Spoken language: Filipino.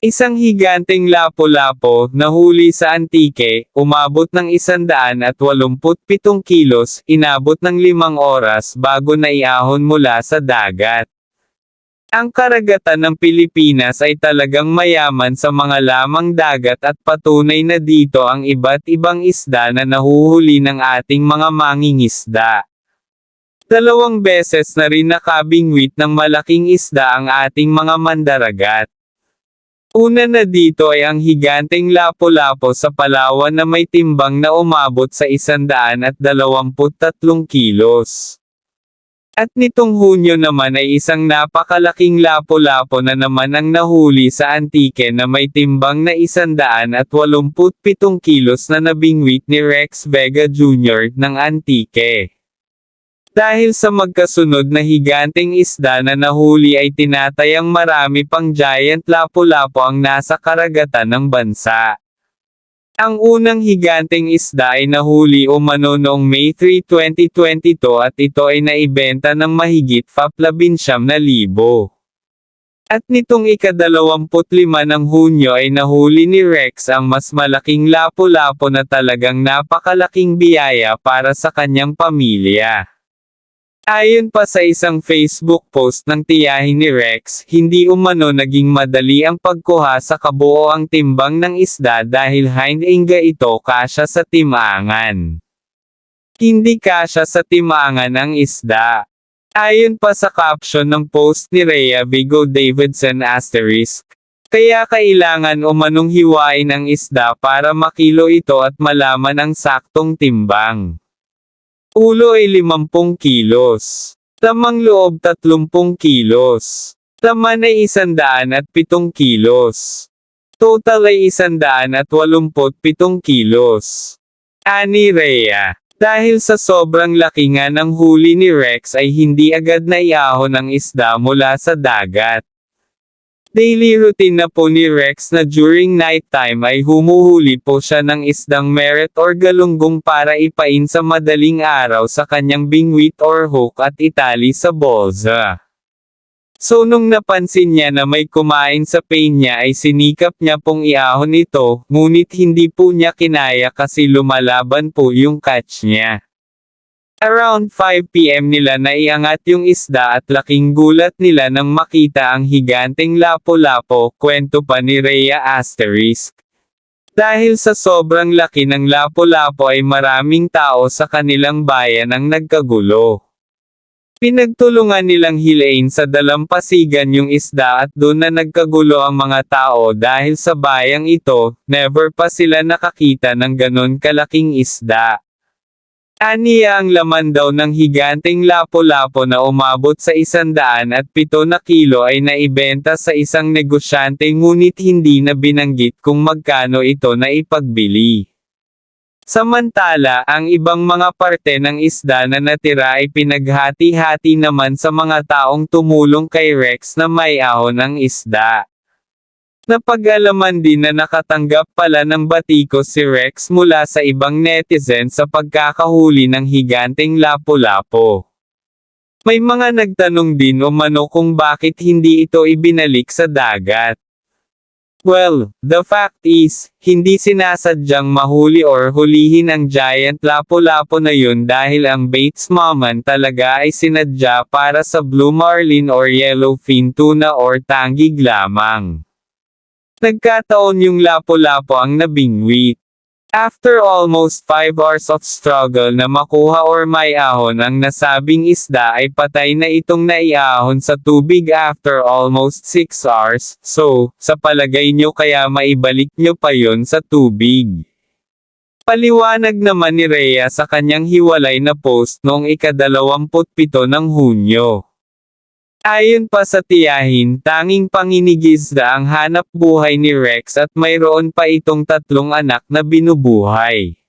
Isang higanteng lapo-lapo, nahuli sa Antique, umabot ng 187 kilos, inabot ng limang oras bago naiahon mula sa dagat. Ang karagatan ng Pilipinas ay talagang mayaman sa mga lamang dagat at patunay na dito ang iba't ibang isda na nahuhuli ng ating mga mangingisda. Dalawang beses na rin nakabingwit ng malaking isda ang ating mga mandaragat. Una na dito ay ang higanteng lapo-lapo sa Palawan na may timbang na umabot sa 123 kilos. At nitong Hunyo naman ay isang napakalaking lapo-lapo na naman ang nahuli sa Antique na may timbang na 187 kilos na nabingwit ni Rex Vega Jr. ng Antique. Dahil sa magkasunod na higanteng isda na nahuli ay tinatayang marami pang giant lapu-lapu ang nasa karagatan ng bansa. Ang unang higanteng isda ay nahuli umano noong May 3, 2022 at ito ay naibenta ng mahigit 17,000 na libo. At nitong ikadalawamput-lima ng Hunyo ay nahuli ni Rex ang mas malaking lapu-lapu na talagang napakalaking biyaya para sa kanyang pamilya. Ayon pa sa isang Facebook post ng tiyahin ni Rex, hindi umano naging madali ang pagkuha sa kabuoang timbang ng isda dahil hindinga ito kasya sa timangan. Hindi kasya sa timangan ang isda. Ayon pa sa caption ng post ni Rhea Vigo Davidson asterisk, kaya kailangan umanong hiwain ang isda para makilo ito at malaman ang saktong timbang. Ulo ay 50 kilos. Tamang loob 30 kilos. Taman ay 107 kilos. Total ay 187 kilos. Ani Rhea. Dahil sa sobrang laki nga ng huli ni Rex ay hindi agad na iahon ang isda mula sa dagat. Daily routine na po ni Rex na during nighttime ay humuhuli po siya ng isdang meret or galunggong para ipain sa madaling araw sa kanyang bingwit or hook at itali sa bolsa. So nung napansin niya na may kumain sa pain niya ay sinikap niya pong iahon ito, ngunit hindi po niya kinaya kasi lumalaban po yung catch niya. Around 5pm nila naiangat yung isda at laking gulat nila nang makita ang higanteng lapo-lapo, kwento pa ni Rhea Asterisk. Dahil sa sobrang laki ng lapo-lapo ay maraming tao sa kanilang bayan ang nagkagulo. Pinagtulungan nilang hilain sa dalampasigan yung isda at doon na nagkagulo ang mga tao dahil sa bayang ito, never pa sila nakakita ng ganon kalaking isda. Aniya ang laman daw ng higanteng lapo-lapo na umabot sa isandaan at pito na kilo ay naibenta sa isang negosyante ngunit hindi na binanggit kung magkano ito na ipagbili. Samantala, ang ibang mga parte ng isda na natira ay pinaghati-hati naman sa mga taong tumulong kay Rex na may ahon ang isda. Napag-alaman din na nakatanggap pala ng batiko si Rex mula sa ibang netizen sa pagkakahuli ng higanteng lapo-lapo. May mga nagtanong din umano kung bakit hindi ito ibinalik sa dagat. Well, the fact is, hindi sinasadyang mahuli or hulihin ang giant lapo-lapo na yun dahil ang Bates Maman talaga ay sinadya para sa blue marlin or yellowfin tuna or tangig lamang. Nagkataon yung lapo-lapo ang nabingwit. After almost 5 hours of struggle na makuha or may ahon ang nasabing isda ay patay na itong naiahon sa tubig after almost 6 hours, so, sa palagay nyo kaya maibalik nyo pa yon sa tubig. Paliwanag naman ni Rhea sa kanyang hiwalay na post noong ikadalawamputpito ng Hunyo. Ayon pa sa tiyahin, tanging panginigizda ang hanap buhay ni Rex at mayroon pa itong tatlong anak na binubuhay.